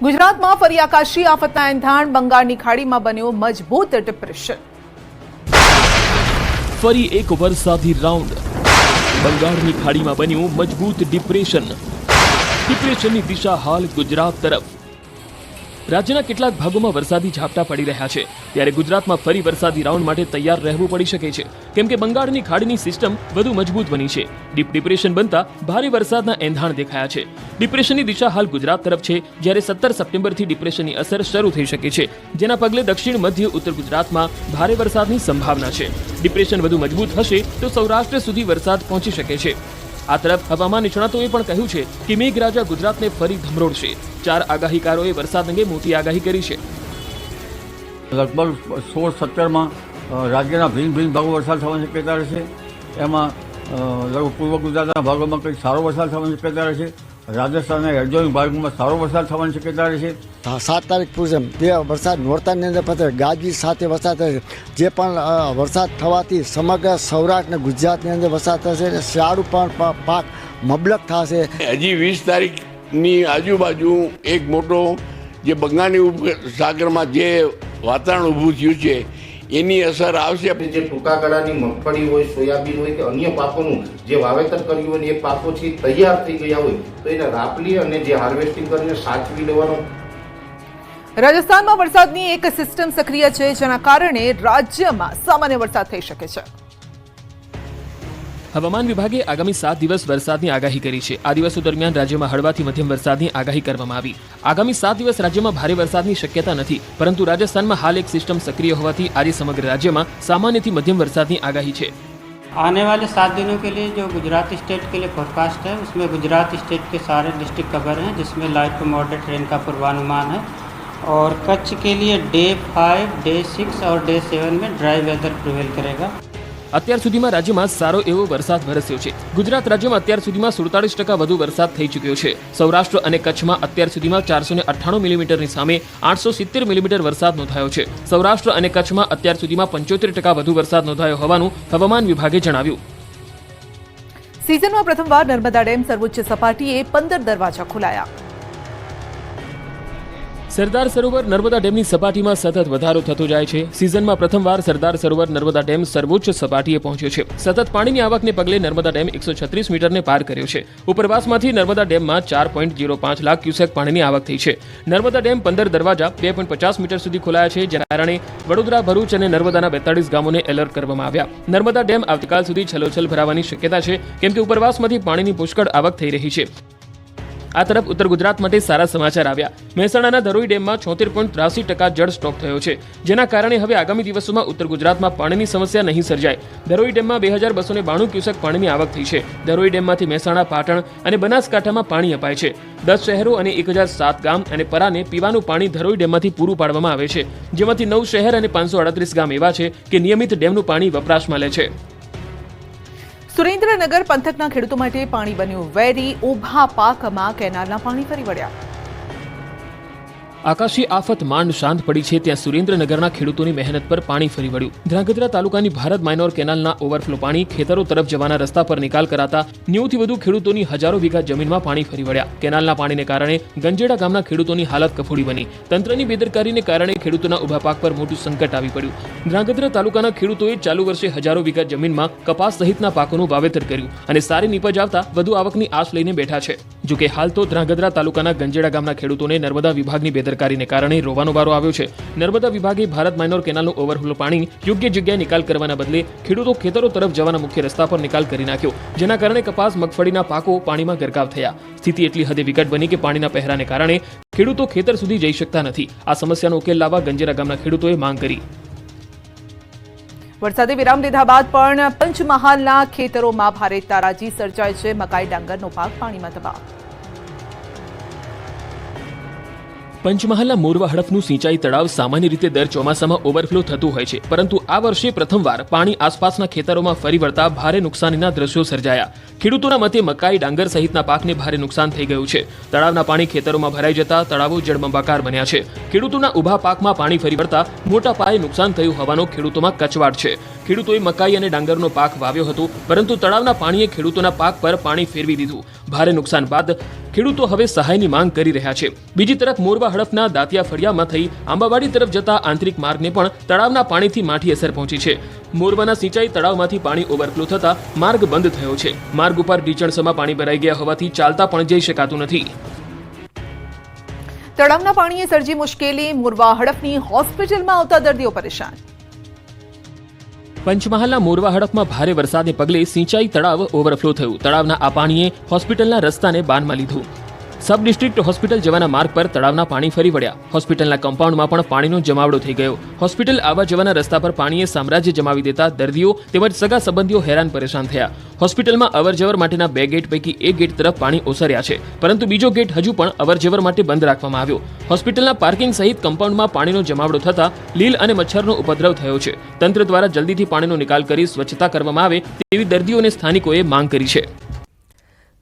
ગુજરાતમાં ફરી આકાશી આફતના એંધાણ બંગાળની ખાડીમાં બન્યો મજબૂત ડિપ્રેશન ફરી એક વરસાદી રાઉન્ડ બંગાળની ખાડીમાં બન્યું મજબૂત ડિપ્રેશન ડિપ્રેશનની દિશા હાલ ગુજરાત તરફ. રાજ્યના કેટલાક ભાગોમાં વરસાદી ઝાપટા પડી રહ્યા છે. ત્યારે ગુજરાતમાં ફરી વરસાદી રાઉન્ડ માટે તૈયાર રહેવું પડી શકે છે. કેમ કે બંગાળની ખાડીની સિસ્ટમ વધુ મજબૂત બની છે. ડીપ ડિપ્રેશન બનતા ભારે વરસાદના એંધાણ દેખાયા છે. ડિપ્રેશનની દિશા હાલ ગુજરાત તરફ છે, જ્યારે સત્તર સપ્ટેમ્બરથી ડિપ્રેશનની અસર શરૂ થઈ શકે છે. જેના પગલે દક્ષિણ, મધ્ય, ઉત્તર ગુજરાતમાં ભારે વરસાદની સંભાવના છે. ડિપ્રેશન વધુ મજબૂત હશે તો સૌરાષ્ટ્ર સુધી વરસાદ પહોંચી શકે છે. આ તરફ હવામાન નિષ્ણાતોએ પણ કહ્યું છે કે મેઘરાજા ગુજરાતને ફરી ધમરોડશે. ચાર આગાહીકારોએ વરસાદ અંગે મોટી આગાહી કરી છે. લગભગ સોળ સત્તરમાં રાજ્યના ભિન્ન ભિન્ન ભાગો વરસાદ થવાની શક્યતા રહેશે. એમાં લગભગ પૂર્વ ગુજરાતના ભાગોમાં કંઈક સારો વરસાદ થવાની શક્યતા રહેશે. રાજસ્થાનના રાજ્યોના ભાગમાં સારો વરસાદ થવાની શક્યતા રહેશે હા, સાત તારીખ પૂરશે તે વરસાદ નોરતાની અંદર પતે ગાજવીજ સાથે વરસાદ થશે. જે પણ વરસાદ થવાથી સમગ્ર સૌરાષ્ટ્ર અને ગુજરાતની અંદર વરસાદ થશે અને શિયાળુ પણ પાક મબલક થશે. હજી વીસ તારીખની આજુબાજુ એક મોટો જે બંગાળની ઉપસાગરમાં જે વાતાવરણ ઊભું થયું છે એની અસર આવશે. જે ટૂંકા ગાળાની મગફળી હોય સોયાબીન હોય કે અન્ય પાકોનું જે વાવેતર કર્યું હોય ને એ પાકો છે તૈયાર થઈ ગયા હોય તો એને રાપલી અને જે હાર્વેસ્ટિંગ કરીને સાચવી લેવાનો. રાજસ્થાનમાં વરસાદની એક સિસ્ટમ સક્રિય છે જેના કારણે રાજ્યમાં સામાન્ય વરસાદ થઈ શકે છે. હવામાન વિભાગે આગામી સાત દિવસ વરસાદની આગાહી કરી છે આ દિવસો દરમિયાન રાજ્યમાં હળવાથી મધ્યમ વરસાદની આગાહી કરવામાં આવી આગામી સાત દિવસ રાજ્યમાં ભારે વરસાદની શક્યતા નથી પરંતુ રાજસ્થાનમાં હાલ એક સિસ્ટમ સક્રિય હોવાથી આજે સમગ્ર રાજ્યમાં સામાન્યથી મધ્યમ વરસાદની આગાહી છે आने वाले सात दिनों के लिए जो गुजरात स्टेट के लिए फोरकास्ट है उसमें गुजरात स्टेट के सारे डिस्ट्रिक्ट कवर हैं जिसमें लाइट टू मॉडरेट रेन का पूर्वानुमान है और कच्छ के लिए डे फाइव डे सिक्स और डे सेवन में ड्राई वेदर प्रिवेल करेगा અત્યાર સુધીમાં રાજ્યમાં સારો એવો વરસાદ વરસ્યો છે. ગુજરાત રાજ્યમાં અત્યાર સુધીમાં સુડતાલીસ ટકા વધુ વરસાદ થઈ ચૂક્યો છે. સૌરાષ્ટ્ર અને કચ્છમાં અત્યાર સુધીમાં ચારસો ને અઠ્ઠાણું મિલીમીટરની સામે આઠસો સિત્તેર મિલીમીટર વરસાદ નોંધાયો છે. સૌરાષ્ટ્ર અને કચ્છમાં અત્યાર સુધીમાં પંચોતેર ટકા વધુ વરસાદ નોંધાયો હોવાનું હવામાન વિભાગે જણાવ્યું. સિઝનમાં પ્રથમવાર નર્મદા ડેમ સર્વોચ્ચ સપાટીએ પંદર દરવાજા ખોલાયા. સરદાર સરોવર નર્મદા ડેમની સપાટીમાં સતત વધારો થતો જાય છે. સિઝનમાં પ્રથમવાર સરદાર સરોવર નર્મદા ડેમ સર્વોચ્ચ સપાટીએ પહોંચ્યો છે. સતત પાણીની આવકને પગલે નર્મદા ડેમ એકસો છત્રીસ મીટરને પાર કર્યો છે. ઉપરવાસમાંથી નર્મદા ડેમમાં ચાર પોઈન્ટ જીરો પાંચ લાખ ક્યુસેક પાણીની આવક થઈ છે. નર્મદા ડેમ પંદર દરવાજા બે પોઈન્ટ પચાસ મીટર સુધી ખોલાયા છે, જેના કારણે વડોદરા, ભરૂચ અને નર્મદાના બેતાળીસ ગામોને એલર્ટ કરવામાં આવ્યા. નર્મદા ડેમ આવતીકાલ સુધી છલોછલ ભરાવાની શક્યતા છે, કેમ કે ઉપરવાસમાંથી પાણીની પુષ્કળ આવક થઈ રહી છે. આ તરફ ઉત્તર ગુજરાત માટે સારા સમાચાર આવ્યા. મહેસાણાના ધરોઈ ડેમમાં છોતેર પોઈન્ટ ત્રાસી ટકા જળ સ્ટોક થયો છે, જેના કારણે હવે આગામી દિવસોમાં ઉત્તર ગુજરાતમાં પાણીની સમસ્યા નહીં સર્જાય. ધરોઈ ડેમમાં બે હજાર બસો બાણું ક્યુસેક પાણીની આવક થઈ છે. ધરોઈ ડેમમાંથી મહેસાણા, પાટણ અને બનાસકાંઠામાં પાણી અપાય છે. દસ શહેરો અને એક હજાર સાત ગામ અને પરાને પીવાનું પાણી ધરોઈ ડેમમાંથી પૂરું પાડવામાં આવે છે. જેમાંથી નવ શહેર અને પાંચસો અડત્રીસ ગામ એવા છે કે નિયમિત ડેમનું પાણી વપરાશમાં લે છે. સુરેન્દ્રનગર પંથકના ખેડૂતો માટે પાણી બન્યું વેરી ઊભા પાકમાં કેનાલના પાણી ફરી વળ્યા. આકાશી આફત માંડ શાંત પડી છે ત્યાં સુરેન્દ્રનગરના ખેડૂતોની મહેનત પર પાણી ફરી વળ્યું. ધ્રાંગધ્રા તાલુકાની ભારત માઇનોર કેનાલના ઓવરફ્લો પાણી ખેતરો તરફ જવાના રસ્તા પર નિકાલ કરાતા નેવુંથી વધુ ખેડૂતોની હજારો વીઘા જમીનમાં પાણી ફરી વળ્યા. કેનાલના પાણીને કારણે ગંજેડા ગામના ખેડૂતોની હાલત કફોડી બની. તંત્રની બેદરકારીને કારણે ખેડૂતોના ઊભા પાક પર મોટું સંકટ આવી પડ્યું. ધ્રાંગધ્રા તાલુકાના ખેડૂતોએ ચાલુ વર્ષે હજારો વીઘા જમીનમાં કપાસ સહિતના પાકોનું વાવેતર કર્યું અને સારી નીપજ આવતા વધુ આવકની આશ લઈને બેઠા છે. જોકે હાલ તો ધ્રાંગધ્રા તાલુકાના ગંજેડા ગામના ખેડૂતોને નર્મદા વિભાગની બેદરકારીને કારણે રોવાનો વારો આવ્યો છે. નર્મદા વિભાગે ભારત માઇનોર કેનાલનું ઓવરફ્લો પાણી યોગ્ય જગ્યાએ નિકાલ કરવાના બદલે ખેડૂતો ખેતરો તરફ જવાના મુખ્ય રસ્તા પર નિકાલ કરી નાખ્યો, જેના કારણે કપાસ, મગફળીના પાકો પાણીમાં ગરકાવ થયા. સ્થિતિ એટલી હદે વિકટ બની કે પાણીના પહેરાને કારણે ખેડૂતો ખેતર સુધી જઈ શકતા નથી. આ સમસ્યાનો ઉકેલ લાવવા ગંજેરા ગામના ખેડૂતોએ માંગ કરી. વરસાદે વિરામ લીધા બાદ પણ પંચમહાલના ખેતરોમાં ભારે તારાજી સર્જાય છે. મકાઈ ડાંગરનો પાક પાણીમાં તબાહ. પંચમહાલના મોરવા હડફનું સિંચાઈ તળાવ સામાન્ય રીતે દર ચોમાસામાં ઓવરફ્લો થતું હોય છે. પરંતુ આ વર્ષે પ્રથમવાર પાણી આસપાસના ખેતરોમાં ફરી વળતા ભારે નુકસાનીના દ્રશ્યો સર્જાયા. ખેડૂતોના મતે મકાઈ, ડાંગર સહિતના પાકને ભારે નુકસાન થઈ ગયું છે. તળાવના પાણી ખેતરોમાં ભરાઈ જતા તળાવો જળબંબાકાર બન્યા છે. ખેડૂતોના ઊભા પાકમાં પાણી ફરી વળતા મોટા પાયે નુકસાન થયું હોવાનો ખેડૂતોમાં કચવાટ છે. ખેડૂતોએ મકાઈ અને ડાંગરનો પાક વાવ્યો હતો, પરંતુ તળાવના પાણીએ ખેડૂતોના પાક પર પાણી ફેરવી દીધું. ભારે નુકસાન બાદ ખેડૂતો હવે સહાયની માંગ કરી રહ્યા છે. બીજી તરફ મોરવા હડફના દાંતિયા ફળિયામાં થઈ આંબાવાડી તરફ જતા આંતરિક માર્ગને પણ તળાવના પાણીથી માઠી અસર પહોંચી છે. મોરવાના સિંચાઈ તળાવમાંથી પાણી ઓવરફ્લો થતા માર્ગ બંધ થયો છે. માર્ગ ઉપર ઢીચણસમાં પાણી ભરાઈ ગયા હોવાથી ચાલતા પણ જઈ શકાતું નથી. તળાવના પાણીએ સર્જી મુશ્કેલી, મુરવા હડફની હોસ્પિટલમાં આવતા દર્દીઓ પરેશાન. પંચમહાલના મોરવા હડફમાં ભારે વરસાદને પગલે સિંચાઈ તળાવ ઓવરફ્લો થયું. તળાવના આ પાણીએ હોસ્પિટલના રસ્તાને બાનમાં લીધું. સબ ડિસ્ટ્રિક્ટ હોસ્પિટલ જવાના માર્ગ પર તળાવના પાણી ફરી વળ્યા. હોસ્પિટલના કમ્પાઉન્ડમાં પણ પાણીનો જમાવડો થઈ ગયો. હોસ્પિટલ આવવા જવાના રસ્તા પર પાણીએ સામ્રાજ્ય જમાવી દેતા દર્દીઓ તેમજ સગા સંબંધીઓ હેરાન પરેશાન થયા. હોસ્પિટલમાં અવરજવર માટેના બે ગેટ પૈકી એક ગેટ તરફ પાણી ઓસર્યા છે, પરંતુ બીજો ગેટ હજુ પણ અવરજવર માટે બંધ રાખવામાં આવ્યો. હોસ્પિટલના પાર્કિંગ સહિત કમ્પાઉન્ડમાં પાણીનો જમાવડો થતા લીલ અને મચ્છરનો ઉપદ્રવ થયો છે. તંત્ર દ્વારા જલ્દીથી પાણીનો નિકાલ કરી સ્વચ્છતા કરવામાં આવે તેવી દર્દીઓને સ્થાનિકોએ માંગ કરી છે.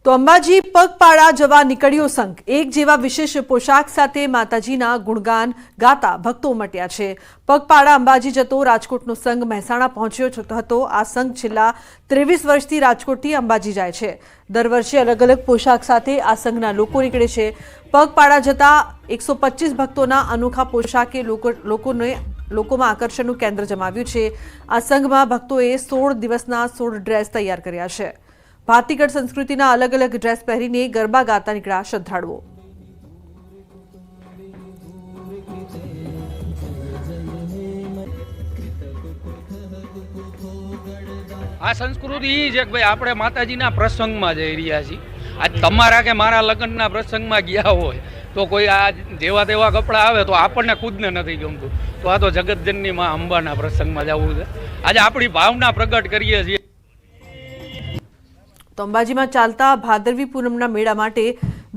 તો અંબાજી પગપાળા જવા નીકળ્યો સંઘ. એક જેવા વિશેષ પોશાક સાથે માતાજીના ગુણગાન ગાતા ભક્તો ઉમટ્યા છે. પગપાળા અંબાજી જતો રાજકોટનો સંઘ મહેસાણા પહોંચ્યો હતો. આ સંઘ છેલ્લા ત્રેવીસ વર્ષથી રાજકોટથી અંબાજી જાય છે. દર વર્ષે અલગ અલગ પોશાક સાથે આ સંઘના લોકો નીકળે છે. પગપાળા જતા એકસો ભક્તોના અનોખા પોશાકે લોકો, લોકોને, લોકોમાં આકર્ષણનું કેન્દ્ર જમાવ્યું છે. આ સંઘમાં ભક્તોએ સોળ દિવસના સોળ ડ્રેસ તૈયાર કર્યા છે. ભારતીગઢ સંસ્કૃતિના અલગ અલગ ડ્રેસ પહેરીને ગરબા ગાતા નીકળ્યા શ્રદ્ધાળુઓ. આ સંસ્કૃતિ એ છે કે ભાઈ આપણે માતાજીના પ્રસંગમાં જઈ રહ્યા છીએ. આજ તમારા કે મારા લગ્નના પ્રસંગમાં ગયા હોય, તો કોઈ આ જેવા તેવા કપડાં આવે તો આપણને ખુદને નથી ગમતું. તો આ તો જગતજનની માં અંબાના પ્રસંગમાં જવું છે. આજે આપણી ભાવના પ્રગટ કરીએ છીએ. તો અંબાજીમાં ચાલતા ભાદરવી પૂનમના મેળા માટે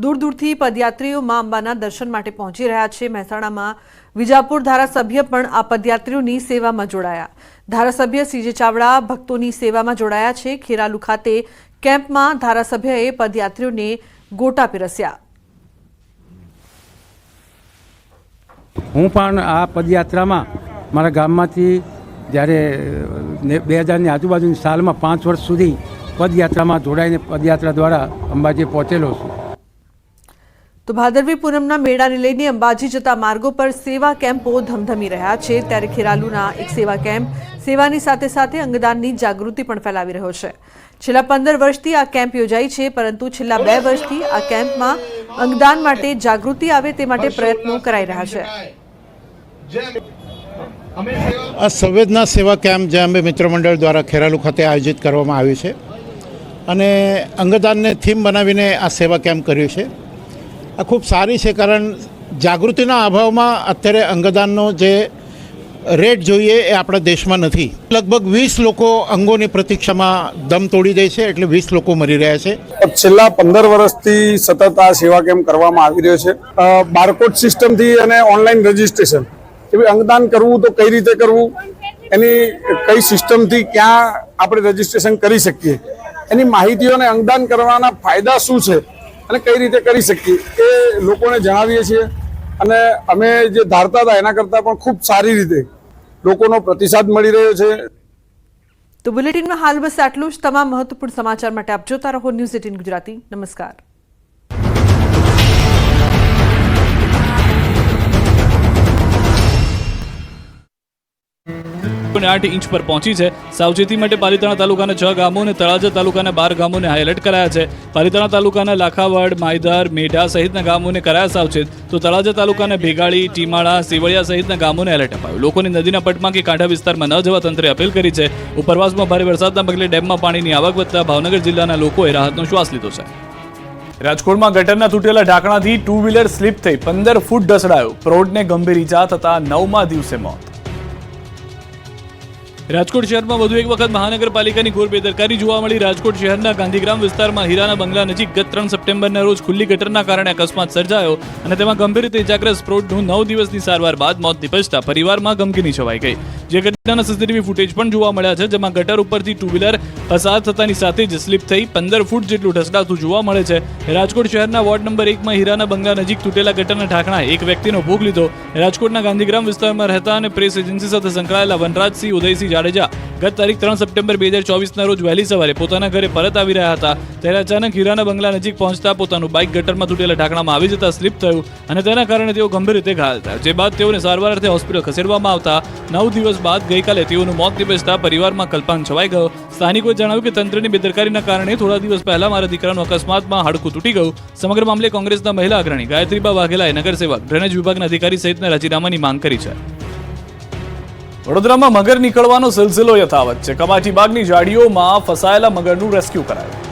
દૂર દૂરથી પદયાત્રીઓ મા અંબાના દર્શન માટે પહોંચી રહ્યા છે. મહેસાણામાં વિજાપુર ધારાસભ્ય પણ આ પદયાત્રીઓની સેવામાં જોડાયા. ધારાસભ્ય સીજે ચાવડા ભક્તોની સેવામાં જોડાયા છે. ખેરાલુ ખાતે કેમ્પમાં ધારાસભ્યએ પદયાત્રીઓને ગોટા પીરસ્યા. હું પણ આ પદયાત્રામાં મારા ગામમાંથી જ્યારે બે હજારની આજુબાજુની સાલમાં પાંચ વર્ષ સુધી પદયાત્રામાં જોડાઈને પદયાત્રા દ્વારા અંબાજી પહોંચેલો છું. તો ભાદરવી પૂનમના મેળાને લઈને અંબાજી જતા માર્ગો પર સેવા કેમ્પો ધમધમી રહ્યા છે. ત્યારે ખેરાલુના એક સેવા કેમ્પ સેવાની સાથે સાથે અંગદાનની જાગૃતિ પણ ફેલાવી રહ્યો છે. છેલ્લા પંદર વર્ષથી આ કેમ્પ યોજાઈ છે પરંતુ છેલ્લા બે વર્ષથી આ કેમ્પમાં અંગદાન માટે જાગૃતિ આવે તે માટે પ્રયત્નો કરાઈ રહ્યા છે. આ સંવેદના સેવા કેમ્પ જે અંબે મિત્ર મંડળ દ્વારા ખેરાલુ ખાતે આયોજિત કરવામાં આવ્યું છે. અને અંગદાનને થીમ બનાવીને આ સેવા કેમ્પ કર્યું છે. આ ખૂબ સારી છે કારણ જાગૃતિના અભાવમાં અત્યારે અંગદાનનો જે રેટ જોઈએ એ આપણા દેશમાં નથી. લગભગ વીસ લોકો અંગોની પ્રતીક્ષામાં દમ તોડી દે છે એટલે વીસ લોકો મરી રહ્યા છે. છેલ્લા પંદર વર્ષથી સતત આ સેવા કેમ્પ કરવામાં આવી રહ્યો છે. બારકોડ સિસ્ટમથી અને ઓનલાઈન રજીસ્ટ્રેશન. એવી અંગદાન કરવું તો કઈ રીતે કરવું? એની કઈ સિસ્ટમથી ક્યાં આપણે રજીસ્ટ્રેશન કરી શકીએ? એની માહિતીઓને અંગદાન કરવાના ફાયદા શું છે અને કઈ રીતે કરી શકીએ એ લોકોને જણાવીએ છીએ. અને અમે જે ધારતા હતા એના કરતાં પણ ખૂબ સારી રીતે લોકોનો પ્રતિસાદ મળી રહ્યો છે. તો બુલેટિનમાં હાલ બસ આટલું જ. તમામ મહત્વપૂર્ણ સમાચાર માટે આપ જોતા રહો ન્યૂઝ એટીન ગુજરાતી. નમસ્કાર. અને આઠ ઇંચ પર પહોંચી છે. સાવચેતી માટે પાલિતાણા તાલુકાના છ ગામો અને તળાજા તાલુકાના બાર ગામોને હાઈલાઇટ કરાયા છે. પાલિતાણા તાલુકાના લાખાવાડ માયધાર મેઢા સહિતના ગામોને કરાયા સાવચેત. તો તળાજા તાલુકાના ભેગાળી, ટીમાળા, સેવળિયા સહિતના ગામોને એલર્ટ અપાયું. લોકોને નદીના પટમાં કે કાંઠા વિસ્તારમાં ન જવા તંત્રે અપીલ કરી છે. ઉપરવાસમાં ભારે વરસાદના પગલે ડેમમાં પાણીની આવક વધતા ભાવનગર જિલ્લાના લોકોએ રાહતનો શ્વાસ લીધો છે. રાજકોટમાં ગટરના તૂટેલા ઢાંકણાથી ટુ વ્હીલર સ્લીપ થઈ પંદર ફૂટ ઢસડાયો. પ્રૌઢને ગંભીર ઈજા થતા નવમા દિવસે મોત. રાજકોટ શહેરમાં વધુ એક વખત મહાનગરપાલિકાની ઘોર બેદરકારી જોવા મળી. રાજકોટ શહેરના ગાંધીગ્રામ વિસ્તારમાં હીરાના બંગલા નજીક ગત ત્રણ સપ્ટેમ્બરના રોજ ખુલ્લી ગટરના કારણે અકસ્માત સર્જાયો અને તેમાં ગંભીર રીતે ઇજાગ્રસ્ત પ્રૌઢનું નવ દિવસની સારવાર બાદ મોત નિપજતા પરિવારમાં ગમગીની છવાઈ ગઈ. જે ઘટનાના સીસીટીવી ફૂટેજ પણ જોવા મળ્યા છે, જેમાં ગટર ઉપરથી ટુ વ્હીલર પસાર થતાની સાથે જ સ્લીપ થઈ પંદર ફૂટ જેટલું ઢસડાતું જોવા મળે છે. રાજકોટ શહેરના વોર્ડ નંબર એકમાં હીરાના બંગલા નજીક તૂટેલા ગટરના ઢાંકણા એક વ્યક્તિનો ભોગ લીધો. રાજકોટના ગાંધીગ્રામ વિસ્તારમાં રહેતા અને પ્રેસ એજન્સી સાથે સંકળાયેલા વનરાજસિંહ ઉદયસિંહ જાડેજા ગત તારીખ ત્રણ સપ્ટેમ્બર બે હજાર ચોવીસના રોજ વહેલી સવારે પોતાના ઘરે પરત આવી રહ્યા હતા. ત્યારે અચાનક હીરાના બંગલા નજીક પહોંચતા પોતાનું બાઇક ગટરમાં તૂટેલા ઢાંકણામાં આવી જતા સ્લીપ થયું અને તેના કારણે તેઓ ગંભીર રીતે ઘાયલ થયા. જે બાદ તેઓને સારવાર અર્થે હોસ્પિટલ ખસેડવામાં આવતા નવ દિવસ બાદ ગઈકાલે તેઓનું મોત નિપજતા પરિવારમાં કલ્પાંત છવાઈ ગયો. સ્થાનિકોએ જણાવ્યું કે તંત્રની બેદરકારીના કારણે થોડા દિવસ પહેલા મારા દીકરાનું અકસ્માતમાં હાડકું તૂટી ગયું. સમગ્ર મામલે કોંગ્રેસના મહિલા અગ્રણી ગાયત્રીબા વાઘેલાએ નગરસેવક, ડ્રેનેજ વિભાગના અધિકારી સહિતના રાજીનામાની માંગ કરી છે. વડોદરામાં મગર નીકળવાનો સિલસિલો યથાવત છે. કમાટી બાગની જાડીઓમાં ફસાયેલા મગરનું રેસ્ક્યુ કરાયું.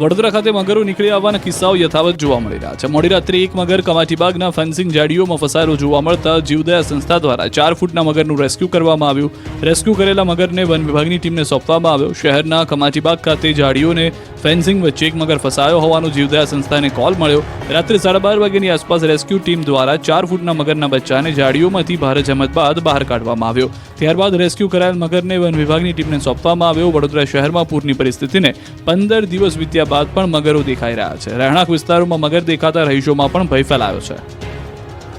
વડોદરા ખાતે મગરો નીકળી આવવાના કિસ્સાઓ યથાવત જોવા મળી રહ્યા છે. મોડી રાત્રે એક મગર કમાટીબાગના ફેન્સિંગ જાડીઓમાં ફસાયેલો જોવા મળતા જીવદયા સંસ્થા દ્વારા ચાર ફૂટના મગરનું રેસ્ક્યુ કરવામાં આવ્યું. રેસ્ક્યુ કરેલા મગરને વન વિભાગની ટીમને સોંપવામાં આવ્યો. શહેરના કમાટીબાગ ખાતે જાડીઓને ફેન્સિંગ વચ્ચે એક મગર ફસાયો હોવાનો જીવદયા સંસ્થાને કોલ મળ્યો. રાત્રે સાડા બાર વાગ્યાની આસપાસ રેસ્ક્યુ ટીમ દ્વારા ચાર ફૂટના મગરના બચ્ચાને જાડીઓમાંથી ભારે જમત બાદ બહાર કાઢવામાં આવ્યો. ત્યારબાદ રેસ્ક્યુ કરાયેલ મગરને વન વિભાગની ટીમને સોંપવામાં આવ્યો. વડોદરા શહેરમાં પૂરની પરિસ્થિતિને પંદર દિવસ વીત્યા બાદ પણ મગરો દેખાઈ રહ્યા છે. રહેણાંક વિસ્તારોમાં મગર દેખાતા રહીશોમાં પણ ભય ફેલાયો છે.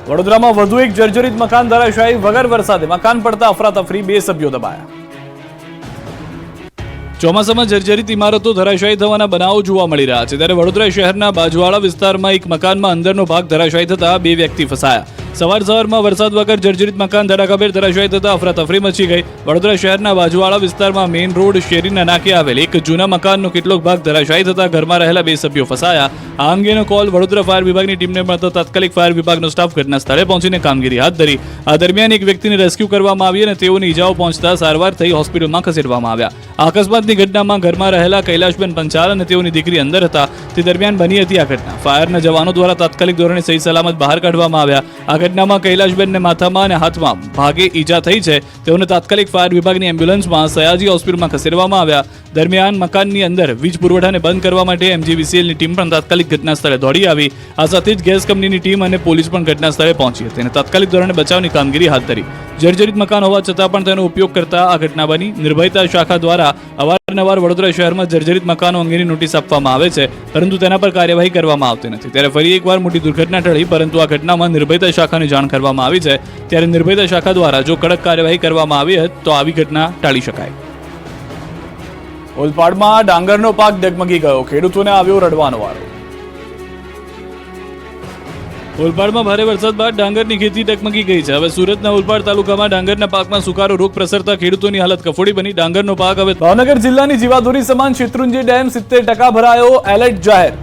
વડોદરામાં વધુ એક જર્જરિત મકાન ધરાશાયી, વગર વરસાદે મકાન પડતા અફરાતફરી બે સભ્યો દબાયા. ચોમાસામાં જર્જરિત ઇમારતો ધરાશાયી થવાના બનાવો જોવા મળી રહ્યા છે. ત્યારે વડોદરા શહેરના બાજવાળા વિસ્તારમાં એક મકાનમાં અંદરનો ભાગ ધરાશાયી થતા બે વ્યક્તિ ફસાયા. સવાર સવારમાં વરસાદ વગર જર્જરિત મકાન ધડાકાભેર ધરાશાયી થતા અફરાતફરી મચી ગઈ. વડોદરા શહેરના બાજુવાળા વિસ્તારમાં મેઇન રોડ શેરીના નાકે આવેલ એક જૂના મકાનનો કેટલોક ભાગ ધરાશાયી થતા ઘરમાં રહેલા બે સભ્યો ફસાયા. આ અંગેનો કોલ વડોદરા ફાયર વિભાગની ટીમને મળતા તાત્કાલિક ફાયર વિભાગનો સ્ટાફ ઘટના સ્થળે પહોંચીને કામગીરી હાથ ધરી. આ દરમિયાન એક વ્યક્તિને રેસ્ક્યુ કરવામાં આવી અને તેઓની ઈજાઓ પહોંચતા સારવાર થઈ હોસ્પિટલમાં ખસેડવામાં આવ્યા. આ અકસ્માતની ઘટનામાં ઘરમાં રહેલા કૈલાશબેન પંચાલ અને તેઓની દીકરી અંદર હતા. તે દરમિયાન બની હતી આ ઘટના. ફાયરના જવાનો દ્વારા તાત્કાલિક ધોરણે સહી સલામત બહાર કાઢવામાં આવ્યા. આ ઘટનામાં કૈલાશબેનને માથામાં અને હાથમાં ભાગે ઈજા થઈ છે. તેઓને તાત્કાલિક ફાયર વિભાગની એમ્બ્યુલન્સમાં સયાજી હોસ્પિટલમાં ખસેડવામાં આવ્યા. દરમિયાન મકાનની અંદર વીજ પુરવઠાને બંધ કરવા માટે એમજીવીસીએલની ટીમ પણ તાત્કાલિક ઘટના સ્થળે દોડી આવી. આ સાથે જ ગેસ કંપનીની ટીમ અને પોલીસ પણ ઘટના સ્થળે પહોંચી હતી અને તાત્કાલિક ધોરણે બચાવની કામગીરી હાથ ધરી. જર્જરિત મકાન હોવા છતાં પણ તેનો ઉપયોગ કરતા આ ઘટના બની. નિર્ભયતા શાખા દ્વારા અવારનવાર વડોદરા શહેરમાં જર્જરિત મકાનો અંગેની નોટિસ આપવામાં આવે છે, પરંતુ તેના પર કાર્યવાહી કરવામાં આવતી નથી. ત્યારે ફરી એકવાર મોટી દુર્ઘટના ટળી, પરંતુ આ ઘટનામાં નિર્ભયતા શાખાને જાણ કરવામાં આવી છે. ત્યારે નિર્ભયતા શાખા દ્વારા જો કડક કાર્યવાહી કરવામાં આવી હોત તો આવી ઘટના ટાળી શકાય. ઓલપાડમાં ડાંગરનો પાક ડગમગી ગયો. ખેડૂતોને આવ્યો રડવાનો વારો. ઓલપાડમાં ભારે વરસાદ બાદ ડાંગરની ખેતી ડગમગી ગઈ છે. હવે સુરતના ઓલપાડ તાલુકામાં ડાંગરના પાકમાં સુકારો, રોગ પ્રસરતા ખેડૂતોની હાલત કફોડી બની. ડાંગરનો પાક હવે ભાવનગર જિલ્લાની જીવાદોરી સમાન શેત્રુંજી ડેમ સિત્તેર ટકા ભરાયો. એલર્ટ જાહેર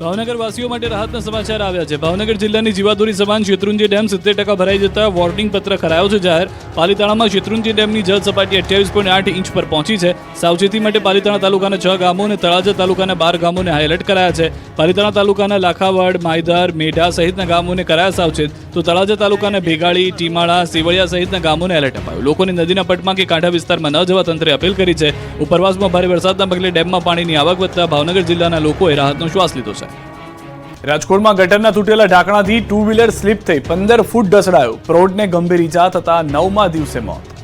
ભાવનગર વાસીઓ માટે રાહતના સમાચાર આવ્યા છે. ભાવનગર જિલ્લાની જીવાદોરી સમાન શેત્રુંજી ડેમ સિત્તેર ટકા ભરાઈ જતા વોર્નિંગ પત્ર કરાયો છે. જાહેર પાલીતાણામાં શેત્રુંજી ડેમની જળ સપાટી અઠ્યાવીસ પોઈન્ટ આઠ ઇંચ પર પહોંચી છે. સાવચેતી માટે પાલીતાણા તાલુકાના છ ગામો અને તળાજા તાલુકાના બાર ગામોને હાઈ એલર્ટ કરાયા છે. પાલીતાણા તાલુકાના લાખાવાડ માયદાર મેઢા સહિતના ગામોને કરાયા સાવચેત. તો તળાજા તાલુકાના ભેગાળી, ટીમાળા, સેવળિયા સહિતના ગામોને એલર્ટ અપાયું. લોકોને નદીના પટમાં કે કાંઠા વિસ્તારમાં ન જવા તંત્રે અપીલ કરી છે. ઉપરવાસમાં ભારે વરસાદના પગલે ડેમમાં પાણીની આવક વધતા ભાવનગર જિલ્લાના લોકોએ રાહતનો શ્વાસ લીધો છે. રાજકોટમાં ગટરના તૂટેલા ઢાંકણાથી ટુ વ્હીલર સ્લીપ થઈ પંદર ફૂટ ઢસડાયો પ્રૌઢને ગંભીર ઈજા થતા નવમા દિવસે મોત.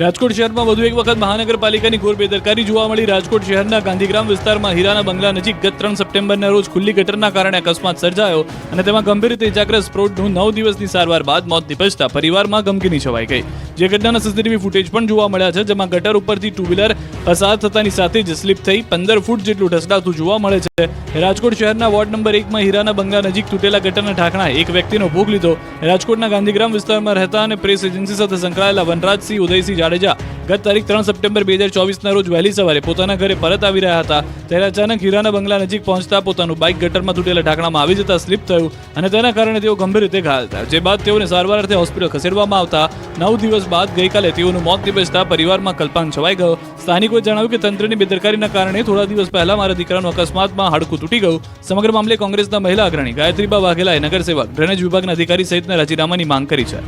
રાજકોટ શહેરમાં વધુ એક વખત મહાનગરપાલિકાની ઘોર બેદરકારી જોવા મળી. રાજકોટ શહેરના ગાંધીગ્રામ વિસ્તારમાં હીરાના બંગલા નજીક ગત ત્રણ સપ્ટેમ્બરના રોજ ખુલ્લી ગટરના કારણે અકસ્માત સર્જાયો અને તેમાં ગંભીર રીતે ઇજાગ્રસ્ત પ્રૌઢનું નવ દિવસની સારવાર બાદ મોત નિપજતા પરિવારમાં ગમગીની છવાઈ ગઈ. જે ઘટનાના સીસીટીવી ફૂટેજ પણ જોવા મળ્યા છે, જેમાં ગટર ઉપરથી ટુ વ્હીલર પસાર થતાની સાથે જ સ્લીપ થઈ પંદર ફૂટ જેટલું ઢસડાતું જોવા મળે છે. રાજકોટ શહેરના વોર્ડ નંબર એકમાં હીરાના બંગલા નજીક તૂટેલા ગટરના ઢાંકણા એક વ્યક્તિનો ભોગ લીધો. રાજકોટના ગાંધીગ્રામ વિસ્તારમાં રહેતા અને પ્રેસ એજન્સી સાથે સંકળાયેલા વનરાજસિંહ, ઉદયસિંહ જાડેજા ગત તારીખ ત્રણ સપ્ટેમ્બર બે હજાર ચોવીસના રોજ વહેલી સવારે પોતાના ઘરે પરત આવી રહ્યા હતા. ત્યારે અચાનક હીરાના બંગલા નજીક પહોંચતા પોતાનું બાઇક ગટરમાં તૂટેલા ઢાંકણામાં આવી જતા સ્લીપ થયું અને તેના કારણે તેઓ ગંભીર રીતે ઘાયલ થયા. જે બાદ તેઓને સારવાર અર્થે હોસ્પિટલ ખસેડવામાં આવતા નવ દિવસ બાદ ગઈકાલે તેઓનું મોત નિપજતા પરિવારમાં કલ્પાંગ છવાઈ ગયો. સ્થાનિકોએ જણાવ્યું કે તંત્રની બેદરકારીના કારણે થોડા દિવસ પહેલા મારા દીકરાનું અકસ્માતમાં હાડકું તૂટી ગયું. સમગ્ર મામલે કોંગ્રેસના મહિલા અગ્રણી ગાયત્રીબા વાઘેલાએ નગરસેવક ડ્રેનેજ વિભાગના અધિકારી સહિતના રાજીનામાની માંગ કરી છે.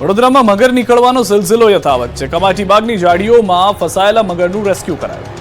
વડોદરામાં મગર નીકળવાનો સિલસિલો યથાવત છે. કમાટી બાગની ઝાડીઓમાં ફસાયેલા મગરનું રેસ્ક્યુ કરાયું.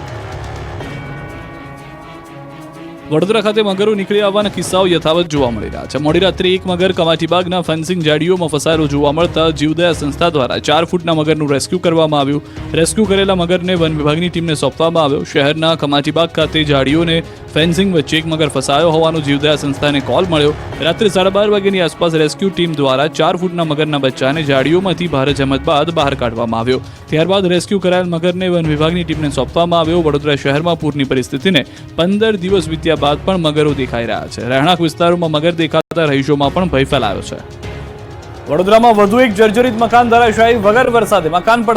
વડોદરા ખાતે મગરો નીકળી આવવાના કિસ્સાઓ યથાવત જોવા મળી રહ્યા છે. મોડી રાત્રે એક મગર કવાટીબાગના ફેન્સિંગ જાડીઓમાં ફસાયેલો જોવા મળતા જીવદયા સંસ્થા દ્વારા ચાર ફૂટના મગરનું રેસ્ક્યુ કરવામાં આવ્યું. રેસ્ક્યુ કરેલા મગરને વન વિભાગની ટીમને સોંપવામાં આવ્યો. શહેરના કમાટીબાગ ખાતે જાડીઓને ફેન્સિંગ વચ્ચે એક મગર ફસાયો હોવાનો જીવદયા સંસ્થાને કોલ મળ્યો. રાત્રે સાડા બાર વાગ્યાની આસપાસ રેસ્ક્યુ ટીમ દ્વારા ચાર ફૂટના મગરના બચ્ચાને જાડીઓમાંથી ભારે જમત બાદ બહાર કાઢવામાં આવ્યો. ત્યારબાદ રેસ્ક્યુ કરાયેલ મગરને વન વિભાગની ટીમને સોંપવામાં આવ્યો. વડોદરા શહેરમાં પૂરની પરિસ્થિતિને પંદર દિવસ વીત્યા બાદ પણ મગરો દેખાઈ રહ્યા છે. રહેણાંક વિસ્તારોમાં મગર દેખાતા રહીશોમાં પણ ભય ફેલાયો છે. વડોદરામાં વધુ એક જર્જરિત મકાન ધરાશાયી વગર વરસાદે. મકાન પડતા